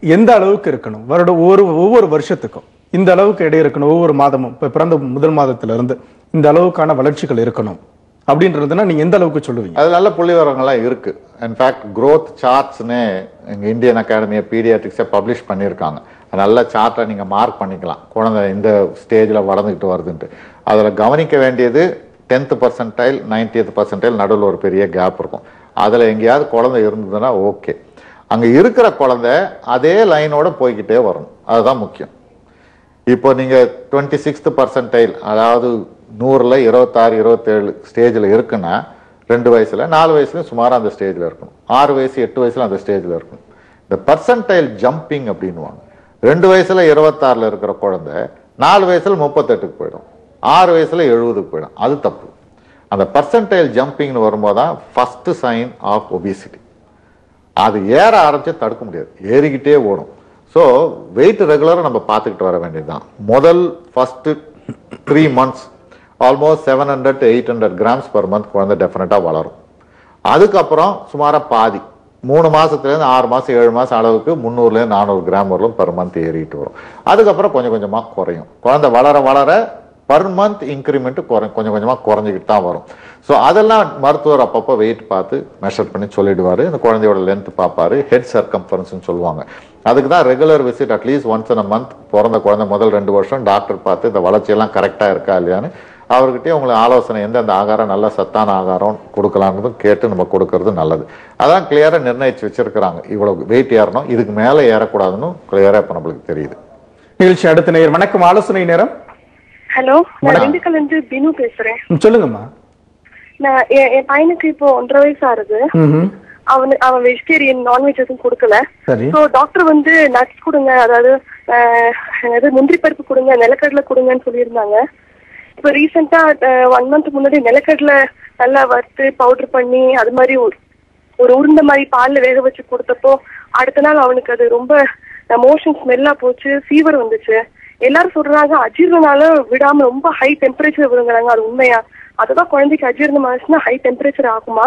எந்த அளவுக்கு இருக்கணும்? வருட ஒரு ஒவ்வொரு வருஷத்துக்கும் இந்த அளவுக்கு எடை இருக்கணும். ஒவ்வொரு மாதமும் இப்ப பிறந்த முதல் மாதத்திலிருந்து இந்த அளவுக்கான வளர்ச்சிகள் இருக்கணும். அப்படின்றதுனா நீங்க எந்த அளவுக்கு சொல்லுவீங்க? அது நல்ல புள்ளி விவரங்கள்லாம் இருக்கு இன்ஃபேக்ட் க்ரோத் சார்ட்ஸ்னு எங்க இந்தியன் அகாடமியை பீடியாட்ரிக்ஸை பப்ளிஷ் பண்ணியிருக்காங்க. நல்ல சார்ட்டை நீங்க மார்க் பண்ணிக்கலாம். குழந்தை இந்த ஸ்டேஜில் வளர்ந்துக்கிட்டு வருதுன்ட்டு. அதில் கவனிக்க வேண்டியது டென்த் பர்சன்டைல் நைன்டியத் பர்சன்டைல் நடுவில் ஒரு பெரிய கேப் இருக்கும். அதில் எங்கேயாவது குழந்தை இருந்ததுன்னா ஓகே அங்கே இருக்கிற குழந்தை அதே லைனோட போய்கிட்டே வரணும். அதுதான் முக்கியம். இப்போ நீங்கள் டுவெண்ட்டி சிக்ஸ்த் பர்சன்டைல் அதாவது நூறில் இருபத்தாறு இருபத்தேழு ஸ்டேஜில் இருக்குன்னா ரெண்டு வயசில் நாலு வயசுலையும் சுமாராக அந்த ஸ்டேஜில் இருக்கணும். ஆறு வயசு எட்டு வயசில் அந்த ஸ்டேஜில் இருக்கணும். இந்த பர்சன்டைல் ஜம்பிங் அப்படின்னுவாங்க. ரெண்டு வயசில் இருபத்தாறுல இருக்கிற குழந்தை நாலு வயசில் முப்பத்தெட்டுக்கு போயிடும். ஆறு வயசில் எழுபதுக்கு போயிடும். அது தப்பு. அந்த பர்சன்டைல் ஜம்பிங்னு வரும்போது தான் ஃபஸ்ட்டு சைன் ஆஃப் ஒபிசிட்டி அது ஏற ஆரம்பிச்சு தடுக்க முடியாது. ஏறிக்கிட்டே ஓடும். ஸோ வெயிட் ரெகுலராக நம்ம பார்த்துக்கிட்டு வர வேண்டியதுதான். முதல் first three months almost seven hundred eight hundred grams per month குழந்தை டெஃபினட்டாக வளரும். அதுக்கப்புறம் சுமாராக பாதி. மூணு மாதத்துலேருந்து ஆறு மாதம் ஏழு மாதம் அளவுக்கு முந்நூறுலேருந்து நானூறு கிராம் வரலும் பர் மந்த் ஏறிட்டு வரும். அதுக்கப்புறம் கொஞ்சம் கொஞ்சமாக குறையும். குழந்தை வளர வளர பர் மந்த் இன்க்ரிமெண்ட் குறை கொஞ்சம் கொஞ்சமாக குறைஞ்சிக்கிட்டு தான் வரும். ஸோ அதெல்லாம் மருத்துவர் அப்பப்போ வெயிட் பார்த்து மெஷர் பண்ணி சொல்லிடுவார். அந்த குழந்தையோட லென்த் பார்ப்பாரு. ஹெட் சர்க்கம்ஃபரன்ஸ்னு சொல்லுவாங்க. அதுக்கு தான் regular visit at least once in month பிறந்த குழந்தை முதல் ரெண்டு வருஷம் டாக்டர் பார்த்து இந்த வளர்ச்சியெல்லாம் கரெக்டாக இருக்கா இல்லையான்னு அவர்கிட்டயே உங்களை ஆலோசனை எந்தெந்த ஆகாரம் நல்ல சத்தான ஆகாரம் கொடுக்கலாங்கிறதும் கேட்டு நம்ம கொடுக்கறது நல்லது. அதான் கிளியராக நிர்ணயிச்சு வச்சிருக்கிறாங்க. இவ்வளோ வெயிட் ஏறணும். இதுக்கு மேலே ஏறக்கூடாதுன்னு கிளியராக இப்போ நம்மளுக்கு தெரியுது. நிகழ்ச்சி அடுத்த நேரம். வணக்கம். ஆலோசனை நேரம். ஹலோ நான் திண்டுக்கல்ல இருந்து பினு பேசுறேன். சொல்லுங்கம்மா. நான் என் பையனுக்கு இப்போ ஒன்றரை வயசு ஆகுது. ம்ஹும். அவனு அவன் வெஜிடேரியன் நான்வெஜ் எதுவும் கொடுக்கல. ஸோ டாக்டர் வந்து நட்ஸ் கொடுங்க அதாவது என்னது முந்திரி பருப்பு கொடுங்க நிலக்கடலை கொடுங்கன்னு சொல்லியிருந்தாங்க. இப்போ ரீசெண்டா ஒன் மந்த் முன்னாடி நிலக்கடலை நல்லா வறுத்து பவுடர் பண்ணி அது மாதிரி ஒரு ஒரு உருண்டை மாதிரி பால்ல வேக வச்சு கொடுத்தப்போ அடுத்த நாள் அவனுக்கு அது ரொம்ப மோஷன் ஸ்மெல்லா போச்சு ஃபீவர் வந்துச்சு. எல்லாரும் சொல்றாங்க அஜீரணனால விடாம ரொம்ப ஹை டெம்பரேச்சர் விழுங்குறாங்க. அது உண்மையா? அதுதான் குழந்தைக்கு அஜீரணம் ஆச்சுன்னா ஹை டெம்பரேச்சர் ஆகுமா?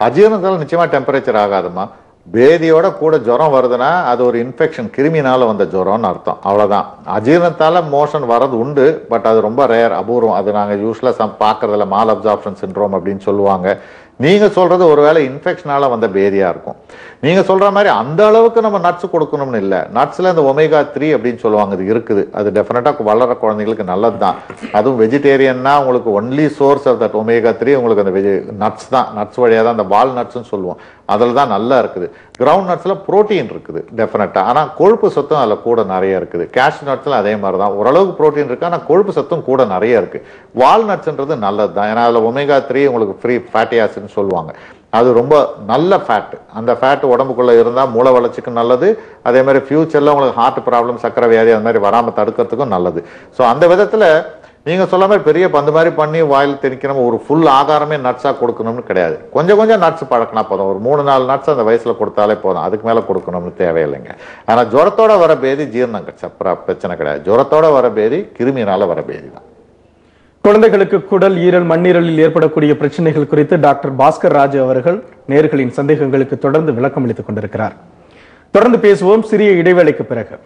அஜீரணத்தால நிச்சயமா டெம்பரேச்சர் ஆகாதுமா. பேதியோட கூட ஜுரம் வருதுன்னா அது ஒரு இன்ஃபெக்ஷன் கிருமினால வந்த ஜுரம்னு அர்த்தம். அவ்வளவுதான். அஜீரணத்தால மோஷன் வரது உண்டு பட் அது ரொம்ப ரேர் அபூர்வம். அது நாங்க யூஸ்வலாக சம் பார்க்கறதுல மால் அப்சார்ப்ஷன் சின்ரோம் அப்படின்னு சொல்லுவாங்க. நீங்கள் சொல்கிறது ஒரு ஒருவேளை இன்ஃபெக்ஷனால வந்த பேதியாக இருக்கும். நீங்கள் சொல்கிற மாதிரி அந்த அளவுக்கு நம்ம நட்ஸ் கொடுக்கணும்னு இல்லை. நட்ஸில் இந்த ஒமேகா த்ரீ அப்படின்னு சொல்லுவாங்க இது இருக்குது. அது டெஃபினட்டாக வளர குழந்தைங்களுக்கு நல்லது தான் அதுவும் வெஜிடேரியன்னா உங்களுக்கு only source of that omega three உங்களுக்கு அந்த வெஜி நட்ஸ் தான். நட்ஸ் வழியாக தான் அந்த வால் நட்ஸ்னு சொல்லுவோம். அதில் தான் நல்லா இருக்குது. கிரவுண்ட் நட்ஸில் ப்ரோட்டீன் இருக்குது டெஃபினட்டாக ஆனால் கொழுப்பு சத்தும் அதில் கூட நிறைய இருக்குது. கேஷ் நட்ஸில் அதே மாதிரி தான். ஓரளவுக்கு புரோட்டீன் இருக்குது ஆனால் கொழுப்பு சத்தும் கூட நிறைய இருக்குது வால் நட்ஸ்ன்றது நல்லது தான் ஏன்னா அதில் ஒமேகா த்ரீ உங்களுக்கு ஃப்ரீ ஃபேட்டி ஆசிட்னு சொல்லுவாங்க. அது ரொம்ப நல்ல ஃபேட் அந்த ஃபேட் உடம்புக்குள்ளே இருந்தால் மூளை வளர்ச்சிக்கு நல்லது. அதே மாதிரி ஃப்யூச்சரில் உங்களுக்கு ஹார்ட் ப்ராப்ளம் சக்கரை வியாதி அந்த மாதிரி வராமல் தடுக்கிறதுக்கும் நல்லது. ஸோ அந்த விதத்தில் நீங்கள் சொல்ல மாதிரி பெரிய பந்து மாதிரி பண்ணி வாயில் திணிக்கணும் ஒரு ஃபுல் ஆகாரமே நட்ஸாக கொடுக்கணும்னு கிடையாது. கொஞ்சம் கொஞ்சம் நட்ஸ் பழக்கினா போதும். ஒரு மூணு நாலு நட்ஸ் அந்த வயசில் கொடுத்தாலே போதும். அதுக்கு மேலே கொடுக்கணும்னு தேவையில்லைங்க. ஆனால் ஜுரத்தோட வர பேதி ஜீரணம் சப்பரா பிரச்சனை கிடையாது. ஜுரத்தோட வர பேதி கிருமினால வர பேதி தான். குழந்தைகளுக்கு குடல் ஈரல் மண்ணீரலில் ஏற்படக்கூடிய பிரச்சனைகள் குறித்து டாக்டர் பாஸ்கர் ராஜ் அவர்கள் நேர்களின் சந்தேகங்களுக்கு தொடர்ந்து விளக்கம் அளித்துக் கொண்டிருக்கிறார். தொடர்ந்து பேசுவோம். சிறிய இடைவேளைக்கு பிறகு.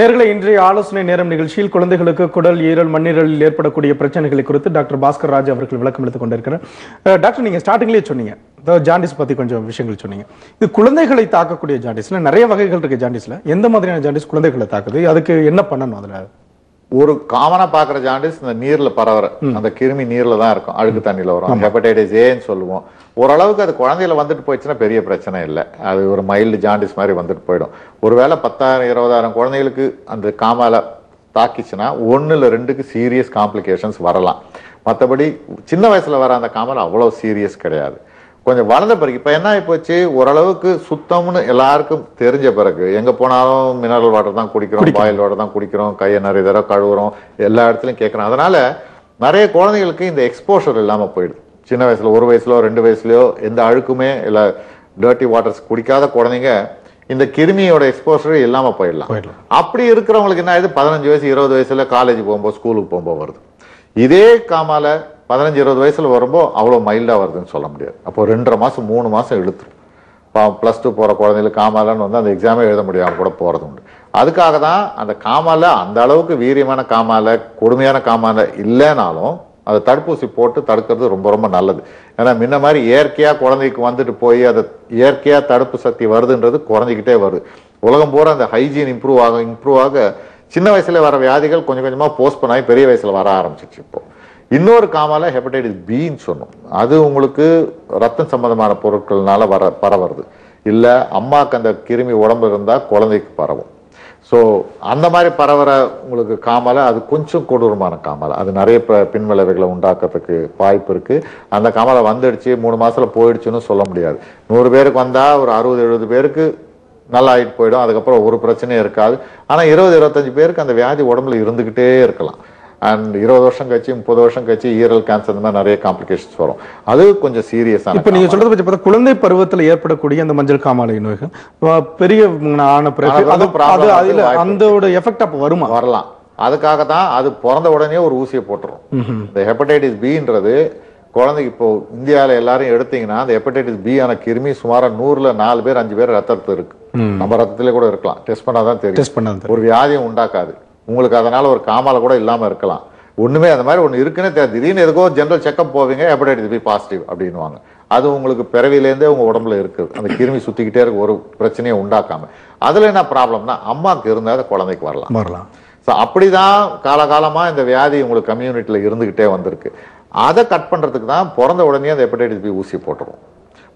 நேர்களை இன்றைய ஆலோசனை நேரம் நிகழ்ச்சியில் குழந்தைகளுக்கு குடல் ஈரல் மண்ணீரலில் ஏற்படக்கூடிய பிரச்சனைகளை குறித்து டாக்டர் பாஸ்கர் ராஜ் அவர்கள் விளக்கம் எடுத்துக் கொண்டிருக்கிறார் டாக்டர் நீங்க ஸ்டார்டிங்லேயே சொன்னீங்க. ஜாண்டிஸ் பத்தி கொஞ்சம் விஷயங்கள் சொன்னீங்க. இது குழந்தைகளை தாக்கக்கூடிய ஜாண்டிஸ்ல நிறைய வகைகள் இருக்கு ஜாண்டிஸ்ல. எந்த மாதிரியான ஜாண்டிஸ் குழந்தைகளை தாக்குது? அதுக்கு என்ன பண்ணணும் அதுல? ஒரு காமனா பாக்குற ஜாண்டிஸ் இந்த நீர்ல பரவுற அந்த கிருமி நீர்ல தான் இருக்கும். அழுக்கு தண்ணியில வரும். ஹெப்படைட்டிஸ் ஏன்னு சொல்லுவோம். ஓரளவுக்கு அது குழந்தையில வந்துட்டு போயிடுச்சுன்னா பெரிய பிரச்சனை இல்லை. அது ஒரு மைல்டு ஜாண்டிஸ் மாதிரி வந்துட்டு போயிடும். ஒருவேளை பத்தாயிரம் இருபதாயிரம் குழந்தைகளுக்கு அந்த காமால தாக்கிச்சுன்னா ஒண்ணுல ரெண்டுக்கு சீரியஸ் காம்ப்ளிகேஷன்ஸ் வரலாம். மற்றபடி சின்ன வயசுல வர அந்த காமல் அவ்வளவு சீரியஸ் கிடையாது. கொஞ்சம் வளர்ந்த பிறகு இப்ப என்ன ஆகி போச்சு? ஓரளவுக்கு சுத்தம்னு எல்லாருக்கும் தெரிஞ்ச பிறகு எங்க போனாலும் மினரல் வாட்டர் தான் குடிக்கிறோம் பாயில் வாட்டர் தான் குடிக்கிறோம் கையை நிறைய தடவை கழுவுறோம் எல்லா இடத்துலயும் கேட்கறோம் அதனால நிறைய குழந்தைகளுக்கு இந்த எக்ஸ்போஷர் இல்லாம போயிடுது. சின்ன வயசுல ஒரு வயசுலயோ ரெண்டு வயசுலயோ எந்த அழுக்குமே இல்ல டர்ட்டி வாட்டர்ஸ் குடிக்காத குழந்தைங்க இந்த கிருமியோட எக்ஸ்போஷர் இல்லாம போயிடலாம். போயிடலாம். அப்படி இருக்கிறவங்களுக்கு என்ன ஆகுது பதினஞ்சு வயசு இருபது வயசுல காலேஜ் போகும்போது ஸ்கூலுக்கு போகும்போது வருது. இதே காமால பதினஞ்சு இருபது வயசில் வரும்போது அவ்வளோ மைல்டாக வருதுன்னு சொல்ல முடியாது. அப்போ ரெண்டரை மாதம் மூணு மாசம் இழுத்துரும். ப்ளஸ் டூ போகிற குழந்தைகளுக்கு காமாலன்னு வந்து அந்த எக்ஸாமே எழுத முடியாமல் கூட போகிறது உண்டு. அதுக்காக தான் அந்த காமால அந்த அளவுக்கு வீரியமான காமால கொடுமையான காமால இல்லைனாலும் அதை தடுப்பூசி போட்டு தடுக்கிறது ரொம்ப ரொம்ப நல்லது. ஏன்னா முன்ன மாதிரி இயற்கையாக குழந்தைக்கு வந்துட்டு போய் அதை இயற்கையாக தடுப்பு சக்தி வருதுன்றது குறைஞ்சிக்கிட்டே வருது. உலகம் பூரா அந்த ஹைஜீன் இம்ப்ரூவ் ஆக இம்ப்ரூவ் ஆக சின்ன வயசில் வர வியாதிகள் கொஞ்சம் கொஞ்சமாக போஸ்ட் பண்ணாய் பெரிய வயசில் வர ஆரம்பிச்சிச்சு இப்போ. இன்னொரு காமால ஹெப்படைட்டிஸ் பின்னு சொன்னோம். அது உங்களுக்கு ரத்தம் சம்பந்தமான பொருட்கள்னால வர பரவுறது. இல்லை அம்மாவுக்கு அந்த கிருமி உடம்பு இருந்தால் குழந்தைக்கு பரவும். ஸோ அந்த மாதிரி பரவற உங்களுக்கு காமாலை அது கொஞ்சம் கொடூரமான காமலை. அது நிறைய ப- பின்விளைவுகளை உண்டாக்குறதுக்கு வாய்ப்பு இருக்குது அந்த காமலை வந்துடுச்சு மூணு மாதத்தில் போயிடுச்சுன்னு சொல்ல முடியாது. நூறு பேருக்கு வந்தால் ஒரு அறுபது எழுபது பேருக்கு நல்லா ஆயிட்டு போயிடும். அதுக்கப்புறம் ஒரு பிரச்சனையும் இருக்காது. ஆனால் இருபது இருபத்தஞ்சி பேருக்கு அந்த வியாதி உடம்புல இருந்துக்கிட்டே இருக்கலாம். அண்ட் இருபது வருஷம் கழிச்சு முப்பது வருஷம் கழிச்சு ஈரல் கேன்சர் இந்த மாதிரி நிறைய காம்ப்ளிகேஷன்ஸ் வரும். அது கொஞ்சம் சீரியஸான இப்ப நீங்க சொல்றது பத்தி பார்த்தா குழந்தை பருவத்துல ஏற்படக்கூடிய அந்த மஞ்சள் காமாலை நோய்கள் பெரிய ஆன பிறகு அது அதுல வாய்ப்பு அந்த எஃபெக்ட் அப்ப வருமா? வரலாம். அதுக்காக தான் அது பிறந்த உடனே ஒரு ஊசியை போட்டுரும். இந்த ஹெப்படைட்டிஸ் பின்றது குழந்தைக்கு இப்போ இந்தியாவில் எல்லாரும் எடுத்தீங்கன்னா அந்த ஹெப்படைட்டிஸ் பி ஆன கிருமி சுமார் நூறுல நாலு பேர் அஞ்சு பேர் ரத்தத்தில் இருக்கு. நம்ம ரத்தத்திலே கூட இருக்கலாம். டெஸ்ட் பண்ணாதான் தெரியும். ஒரு வியாதியும் உண்டாக்காது. உங்களுக்கு அதனால ஒரு காமால கூட இல்லாம இருக்கலாம். ஒண்ணுமே அந்த மாதிரி ஒண்ணு இருக்குன்னே தெரியாது. திடீர்னு எதுக்கோ ஜெனரல் செக்அப் போவீங்க ஹெப்படைட்டிஸ் பி பாசிட்டிவ் அப்படின்னுவாங்க. அது உங்களுக்கு பிறவிலேருந்தே உங்க உடம்புல இருக்குது. அந்த கிருமி சுத்திக்கிட்டே இருக்கு ஒரு பிரச்சனையை உண்டாக்காம. அதுல என்ன ப்ராப்ளம்னா அம்மாக்கு இருந்தா அது குழந்தைக்கு வரலாம். வரலாம். ஸோ அப்படிதான் காலகாலமா இந்த வியாதி உங்களுக்கு கம்யூனிட்டியில் இருந்துகிட்டே வந்திருக்கு. அதை கட் பண்றதுக்கு தான் பிறந்த உடனே அந்த ஹெப்படைட்டிஸ் பி ஊசி போட்டுருவோம்.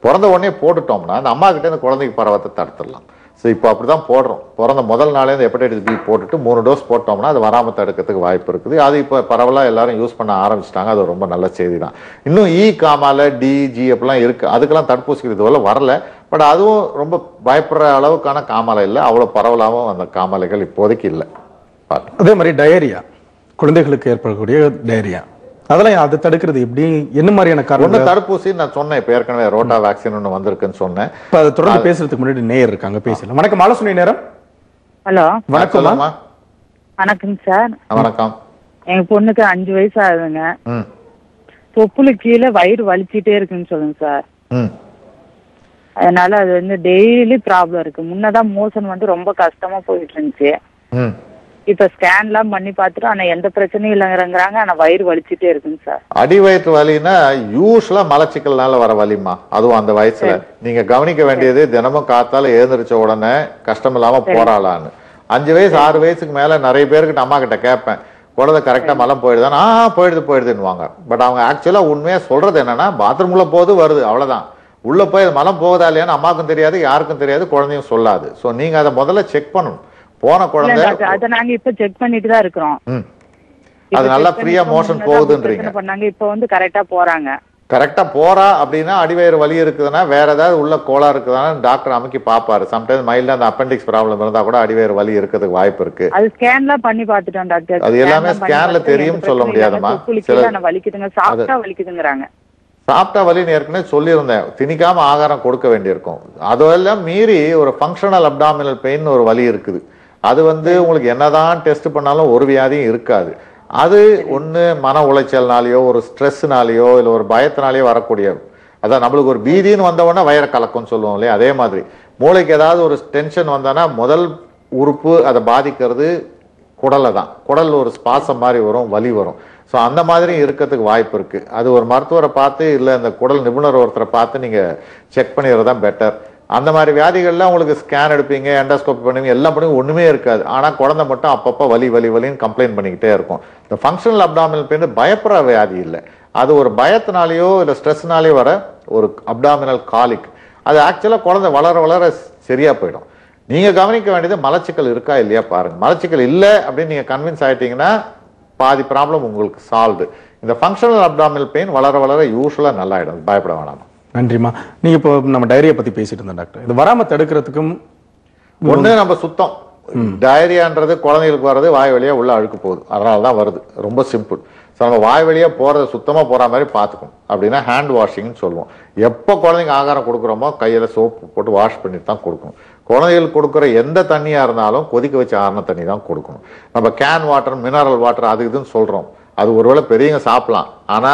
பிறந்த உடனே போட்டுட்டோம்னா அந்த அம்மா கிட்ட இந்த குழந்தைக்கு பரவத்தை தடுத்துடலாம். ஸோ இப்போ அப்படி தான் போடுறோம். பிறந்த முதல் நாளே இந்த ஹெப்படைட்டிஸ் பி போட்டுட்டு மூணு டோஸ் போட்டோம்னா அது வராமல் தடுக்கிறதுக்கு வாய்ப்பு இருக்குது. அது இப்போ பரவலாக எல்லாரும் யூஸ் பண்ண ஆரம்பிச்சிட்டாங்க. அது ரொம்ப நல்ல செய்தி தான் இன்னும் இ காமால டி ஜி அப்படிலாம் இருக்குது அதுக்கெல்லாம் தடுப்பூசிகள் இதுவரை வரல. பட் அதுவும் ரொம்ப பயப்படுற அளவுக்கான காமாலை இல்லை. அவ்வளோ பரவலாகவும் அந்த காமாலைகள் இப்போதைக்கு இல்லை. அதே மாதிரி டயரியா குழந்தைகளுக்கு ஏற்படக்கூடிய டயரியா அதெல்லாம் அதை தடுக்கிறது. எப்படி என்ன மாதிரியான ஒண்ணு காரணம் தடுப்பூசி நான் சொன்னேன். இப்ப ஏற்கனவே ரோட்டா வேக்சின் ஒண்ணு வந்திருக்குன்னு சொன்னேன். இப்ப அதை தொடர்ந்து பேசுறதுக்கு முன்னாடி நேயர் இருக்காங்க பேசலாம். வணக்கம். ஆலோசனை நேரம்? ஹலோ. சொல்லுங்கம்மா. வணக்கம் சார். வணக்கம். எங்க பொண்ணுக்கு அஞ்சு வயசு ஆகுதுங்க. தொப்புளு கீழே வயிறு வலிச்சிட்டே இருக்குன்னு சொல்லுங்க சார். ம். அதனால அது வந்து டெய்லி ப்ராப்ளம் இருக்கு. முன்னதான் மோஷன் வந்து ரொம்ப கஷ்டமா போயிட்டு இருந்துச்சு. இப்ப ஸ்கேன்லாம் பண்ணி பார்த்துட்டு ஆனா எந்த பிரச்சனையும் இல்லைங்கிறாங்க ஆனா வயிறு வலிச்சிட்டே இருக்குங்க சார். அடி வயிற்று வலின்னா யூஸ்வலா மலச்சிக்கல்னால வர வலிமா அதுவும் அந்த வயசுல. நீங்க கவனிக்க வேண்டியது தினமும் காத்தால எழுந்திரிச்ச உடனே கஷ்டம் இல்லாம போறாளான்னு. அஞ்சு வயசு ஆறு வயசுக்கு மேல நிறைய பேர்கிட்ட அம்மா கிட்ட கேட்பேன். குழந்தை கரெக்டா மலம் போயிடுதான் ஆ போயிடுது போயிடுதுன்னுவாங்க. பட் அவங்க ஆக்சுவலா உண்மையா சொல்றது என்னன்னா பாத்ரூம்ல போது வருது அவ்வளவுதான். உள்ள போய் அது மலம் போகுதா இல்லையான்னு அம்மாக்கும் தெரியாது யாருக்கும் தெரியாது குழந்தையும் சொல்லாது. சோ நீங்க அதை முதல்ல செக் பண்ணணும். போன குழந்தை அதை நாங்க இப்ப செக் பண்ணிட்டு தான் இருக்கிறோம். அது நல்லா ஃப்ரீயா மோஷன் போகுதுன்றீங்க. பண்ணாங்க. இப்ப வந்து கரெக்டா போறாங்க. கரெக்டா போறா அப்படின்னா அடிவயிறு வலி இருக்குதுன்னா வேற ஏதாவது உள்ள கோளாறு இருக்குதுன்னா டாக்டர் அமைக்கி பார்ப்பாரு சம்டைம்ஸ் மைல்டா அந்த அப்பெண்டிக்ஸ் ப்ராப்ளம் இருந்தா கூட அடிவயிறு வலி இருக்கிறதுக்கு வாய்ப்பு இருக்கு. அது ஸ்கேன்லாம் பண்ணி பார்த்துட்டோம் டாக்டர் அது எல்லாமே தெரியும்னு எந்த சொல்ல. தொப்புளு சில- வலிக்குதுங்க சாப்பிட்டா வலிக்குதுங்கிறாங்க. சாப்பிட்டா வலின்னு ஏற்கனவே சொல்லியிருந்தேன். திணிக்காம ஆகாரம் கொடுக்க வேண்டியிருக்கும். அதெல்லாம் மீறி ஒரு ஃபங்க்ஷனல் அப்டாமினல் பெயின் ஒரு வலி இருக்குது. அது வந்து உங்களுக்கு என்னதான் டெஸ்ட் பண்ணாலும் ஒரு வியாதியும் இருக்காது. அது ஒன்று மன உளைச்சல்னாலேயோ ஒரு ஸ்ட்ரெஸ்னாலேயோ இல்லை ஒரு பயத்தினாலேயோ வரக்கூடிய அதான் நம்மளுக்கு ஒரு பீதின்னு வந்தவொடனே வயிற கலக்கம்னு சொல்லுவோம் இல்லையா? அதே மாதிரி. மூளைக்கு ஏதாவது ஒரு டென்ஷன் வந்தானா முதல் உறுப்பு அதை பாதிக்கிறது குடலை தான். குடல் ஒரு ஸ்பாசம் மாதிரி வரும் வலி வரும். ஸோ அந்த மாதிரி இருக்கிறதுக்கு வாய்ப்பு இருக்குது அது ஒரு மருத்துவரை பார்த்து இல்லை இந்த குடல் நிபுணர் ஒருத்தரை பார்த்து நீங்கள் செக் பண்ணிடுறது தான் பெட்டர் அந்த மாதிரி வியாதிகள்லாம் உங்களுக்கு ஸ்கேன் எடுப்பீங்க எண்டோஸ்கோப் பண்ணுவீங்க எல்லாம் பண்ணுவீங்க ஒன்றுமே இருக்காது. ஆனால் குழந்தை மட்டும் அப்பப்போ வலி வலி வலின்னு கம்ப்ளைண்ட் பண்ணிக்கிட்டே இருக்கும். இந்த ஃபங்க்ஷனல் அப்டாமினல் பெயின் பயப்படுற வியாதி இல்லை. அது ஒரு பயத்தினாலேயோ இல்லை ஸ்ட்ரெஸ்னாலேயோ வர ஒரு அப்டாமினல் காலிக் அது ஆக்சுவலாக குழந்தை வளர வளர சரியாக போயிடும். நீங்கள் கவனிக்க வேண்டியது மலச்சிக்கல் இருக்கா இல்லையா பாருங்கள் மலச்சிக்கல் இல்லை அப்படின்னு நீங்கள் கன்வின்ஸ் ஆகிட்டீங்கன்னா பாதி ப்ராப்ளம் உங்களுக்கு சால்வ்டு இந்த ஃபங்க்ஷனல் அப்டாமினல் பெயின் வளர வளர யூஸ்வலாக நல்லாயிடும். பயப்பட வேணாம். நன்றிம்மா. நீங்க இப்போ நம்ம டைரியா பத்தி பேசிட்டு இருந்தோம் டாக்டர் இது வராம தடுக்கிறதுக்கும் ஒண்ணு நம்ம சுத்தம். டயரியான்றது குழந்தைகளுக்கு வர்றது வாய் வழியா உள்ள அழுக்கு போகுது. அதனால தான் வருது. ரொம்ப சிம்பிள் ஸோ நம்ம வாய் வழியா போறத சுத்தமா போற மாதிரி பார்த்துக்கணும். அப்படின்னா ஹேண்ட் வாஷிங்னு சொல்லுவோம். எப்போ குழந்தைங்க ஆகாரம் கொடுக்குறோமோ கையில சோப்பு போட்டு வாஷ் பண்ணிட்டு தான் கொடுக்கணும். குழந்தைகளுக்கு கொடுக்குற எந்த தண்ணியா இருந்தாலும் கொதிக்க வச்ச ஆறின தண்ணி தான் கொடுக்கணும். நம்ம கேன் வாட்டர் மினரல் வாட்டர் அது இதுன்னு சொல்றோம். அது ஒருவேளை பெரியவங்க சாப்பிடலாம். ஆனா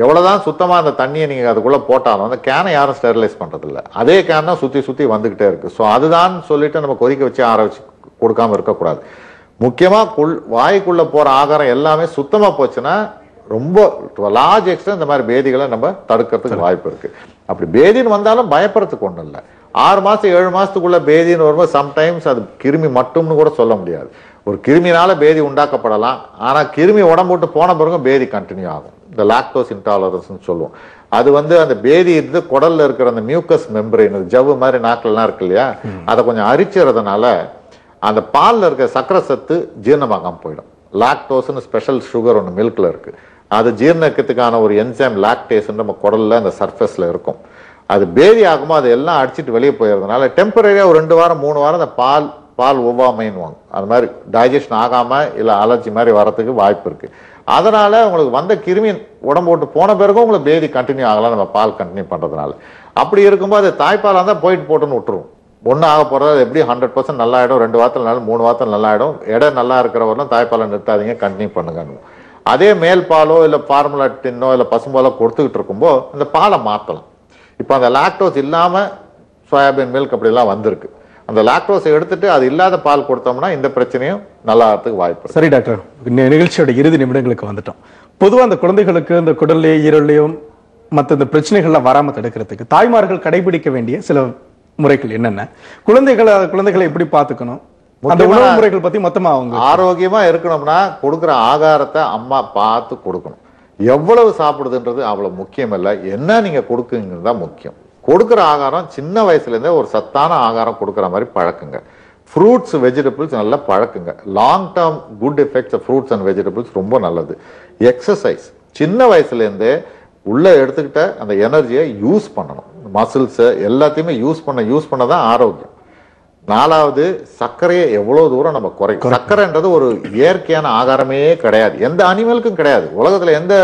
எவ்வளவுதான் சுத்தமா அந்த தண்ணியை நீங்க அதுக்குள்ள போட்டாலும் அந்த கேனை யாரும் ஸ்டெரிலைஸ் பண்றது இல்ல அதே கேன் தான் சுத்தி சுத்தி வந்துகிட்டே இருக்கு. ஸோ அதுதான் சொல்லிட்டு நம்ம கொதிக்க வச்சு ஆற வச்சு கொடுக்காம இருக்கக்கூடாது. முக்கியமா குள் வாய்க்குள்ள போற ஆகாரம் எல்லாமே சுத்தமா போச்சுன்னா ரொம்ப லார்ஜ் எக்ஸ்டென்ட் இந்த மாதிரி பேதிகளை நம்ம தடுக்கிறதுக்கு வாய்ப்பு இருக்கு. அப்படி பேதின்னு வந்தாலும் பயப்படுறதுக்கு ஒண்ணும் இல்லை. ஆறு மாதம் ஏழு மாதத்துக்குள்ள பேதின்னு வரும்போது சம்டைம்ஸ் அது கிருமி மட்டும்னு கூட சொல்ல முடியாது. ஒரு கிருமினால பேதி உண்டாக்கப்படலாம். ஆனா கிருமி உடம்பு விட்டு போன பிறகு பேதி கண்டினியூ ஆகும். இந்த லாக்டோஸ் இன்டாலரன்ஸ்னு சொல்லுவோம். அது வந்து அந்த பேதி இருந்து குடல்ல இருக்கிற அந்த மியூக்கஸ் மெம்பரைன் ஜவ்வு மாதிரி நாக்கள்லாம் இருக்கு இல்லையா? அதை கொஞ்சம் அரிச்சுறதுனால அந்த பால்ல இருக்க சக்கரை சத்து ஜீரணமாகாம போயிடும். லாக்டோஸ்னு ஸ்பெஷல் சுகர் ஒன்று மில்க்ல இருக்கு. அது ஜீரணக்கிறதுக்கான ஒரு என்சைம் லாக்டேஸ் நம்ம குடல்ல அந்த சர்ஃபேஸ்ல இருக்கும். அது பேதி ஆகுமோ அது எல்லாம் அடிச்சிட்டு வெளியே போயிடுறதுனால டெம்பரரியாக ஒரு ரெண்டு வாரம் மூணு வாரம் அந்த பால் பால் ஒவ்வாமைன்னுவாங்க. அது மாதிரி டைஜஷன் ஆகாமல் இல்லை அலர்ஜி மாதிரி வரத்துக்கு வாய்ப்பு இருக்குது அதனால் உங்களுக்கு வந்த கிருமி உடம்பு விட்டு போன பிறகும் உங்களுக்கு பேதி கண்டினியூ ஆகலாம் நம்ம பால் கண்டினியூ பண்ணுறதுனால அப்படி இருக்கும்போது அது தாய்ப்பாலாக இருந்தால் போயிட்டு போட்டுன்னு விட்டுரும். ஒன்றும் ஆக போகிறது அது எப்படி ஹண்ட்ரட் பர்சன்ட் நல்லா ஆகிடும் ரெண்டு வாரத்தில் நல்லா மூணு வாரத்தில் நல்லா ஆகிடும் இடம் நல்லா இருக்கிறவரெல்லாம் தாய்ப்பாலை நிறுத்தாதீங்க கண்டினியூ பண்ணுங்க அதே மேல் பாலோ இல்லை ஃபார்முலா டின்னோ இல்லை பசும்பாலோ கொடுத்துக்கிட்டு இருக்கும்போது அந்த பாலை மாற்றலாம் இப்போ அந்த லாக்டோஸ் இல்லாம சோயாபீன் மில்க் அப்படிலாம் வந்திருக்கு. அந்த லாக்டோஸை எடுத்துட்டு அது இல்லாத பால் கொடுத்தோம்னா இந்த பிரச்சனையும் நல்லா ஆகிறதுக்கு வாய்ப்பு சரி டாக்டர். நிகழ்ச்சியோட இறுதி நிமிடங்களுக்கு வந்துட்டோம். பொதுவா அந்த குழந்தைகளுக்கு இந்த குடல்லே ஈரல்லையும் மற்ற இந்த பிரச்சனைகள்லாம் வராம தடுக்கிறதுக்கு தாய்மார்கள் கடைபிடிக்க வேண்டிய சில முறைகள் என்னென்ன? குழந்தைகளை குழந்தைகளை எப்படி பார்த்துக்கணும்? அந்த உணவு முறைகள் பத்தி மொத்தமா அவங்க ஆரோக்கியமா இருக்கணும்னா கொடுக்குற ஆகாரத்தை அம்மா பார்த்து கொடுக்கணும். எவ்வளவு சாப்பிடுதுன்றது அவ்வளோ முக்கியம் இல்லை என்ன நீங்கள் கொடுக்குங்கிறது தான் முக்கியம். கொடுக்குற ஆகாரம் சின்ன வயசுலேருந்தே ஒரு சத்தான ஆகாரம் கொடுக்குற மாதிரி பழக்குங்க. ஃப்ரூட்ஸ் வெஜிடபிள்ஸ் நல்லா பழக்குங்க. Long term good effects fruits and vegetables ரொம்ப நல்லது. எக்ஸசைஸ் சின்ன வயசுலேருந்தே உள்ளே எடுத்துக்கிட்ட அந்த எனர்ஜியை யூஸ் பண்ணணும். மசில்ஸை எல்லாத்தையுமே யூஸ் பண்ண யூஸ் பண்ண தான் ஆரோக்கியம். நாலாவது சர்க்கரையை எவ்வளவு தூரம் நம்ம குறைக்கும். சர்க்கரைன்றது ஒரு இயற்கையான ஆகாரமே கிடையாது. எந்த அனிமலுக்கும் கிடையாது. உலகத்துல எந்த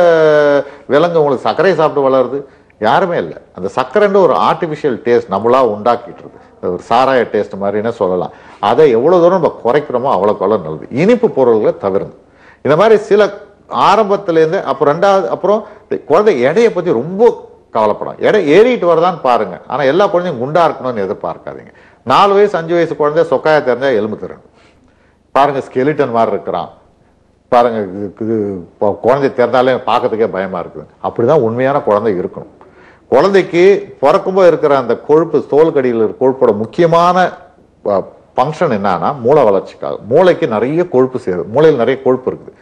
விலங்கு உங்களுக்கு சர்க்கரையை சாப்பிட்டு வளருது? யாருமே இல்லை. அந்த சர்க்கரைன்ற ஒரு ஆர்டிஃபிஷியல் டேஸ்ட் நம்மளா உண்டாக்கிட்டு இருக்கு அது ஒரு சாராய டேஸ்ட் மாதிரின்னு சொல்லலாம். அதை எவ்வளவு தூரம் நம்ம குறைக்கிறோமோ அவ்வளோக்கு அவ்வளோ நல்லது. இனிப்பு பொருள்களை தவிருங்க. இந்த மாதிரி சில ஆரம்பத்துல இருந்து அப்புறம் ரெண்டாவது அப்புறம் குழந்தை எடையை பத்தி ரொம்ப கவலைப்படும் எடை ஏறிட்டு வருதான்னு பாருங்க. ஆனா எல்லா குழந்தையும் குண்டா இருக்கணும்னு எதிர்பார்க்காதீங்க. நாலு வயசு அஞ்சு வயசு குழந்தை சொக்காய தெரிஞ்சா எலும்பு திறன் பாருங்க ஸ்கெலிட்டன் மாதிரி இருக்கிறான். பாருங்க இது- இப்போ குழந்தை திறந்தாலே பார்க்கறதுக்கே பயமா இருக்குது. அப்படிதான் உண்மையான குழந்தை இருக்கணும். குழந்தைக்கு பிறக்கும்போது இருக்கிற அந்த கொழுப்பு தோல்கடியில் கொழுப்போட முக்கியமான ஃபங்க்ஷன் என்னன்னா மூளை வளர்ச்சிக்காக. மூளைக்கு நிறைய கொழுப்பு சேரும் மூளையில் நிறைய கொழுப்பு இருக்குது.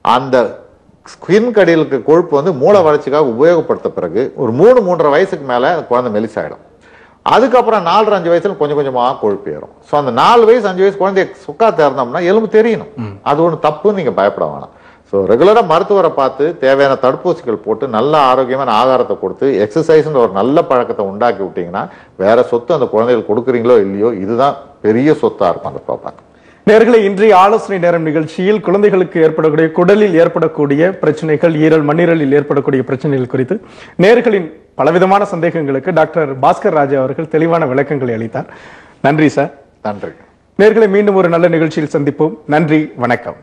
அந்த ஸ்கின் கடியிலுக்கு இருக்க கொழுப்பு வந்து மூளை வளர்ச்சிக்காக உபயோகப்படுத்த பிறகு ஒரு மூணு மூன்றரை வயசுக்கு மேலே அந்த குழந்தை மெலிசாயிடும். அதுக்கப்புறம் நாலரை அஞ்சு வயசுல கொஞ்சம் கொஞ்சமா கொழுப்பு ஏறும். ஸோ அந்த நாலு வயசு அஞ்சு வயசு குழந்தைய சுக்கா திறந்தோம்னா எலும்பு தெரியணும் அது ஒன்று தப்புன்னு நீங்க பயப்பட வேணாம். ஸோ ரெகுலராக மருத்துவரை பார்த்து தேவையான தடுப்பூசிகள் போட்டு நல்ல ஆரோக்கியமான ஆகாரத்தை கொடுத்து எக்ஸசைஸ்ன்ற ஒரு நல்ல பழக்கத்தை உண்டாக்கி விட்டீங்கன்னா வேற சொத்து அந்த குழந்தைகள் கொடுக்குறீங்களோ இல்லையோ இதுதான் பெரிய சொத்தா இருக்கும் அந்த பாப்பாக்கு. நேர்களை இன்றைய ஆலோசனை நேரம் நிகழ்ச்சியில் குழந்தைகளுக்கு ஏற்படக்கூடிய குடலில் ஏற்படக்கூடிய பிரச்சனைகள் ஈரல் மண்ணீரலில் ஏற்படக்கூடிய பிரச்சனைகள் குறித்து நேர்களின் பலவிதமான சந்தேகங்களுக்கு டாக்டர் பாஸ்கர் ராஜா அவர்கள் தெளிவான விளக்கங்களை அளித்தார். நன்றி சார். நன்றி. நேர்களை மீண்டும் ஒரு நல்ல நிகழ்ச்சியில் சந்திப்போம். நன்றி வணக்கம்.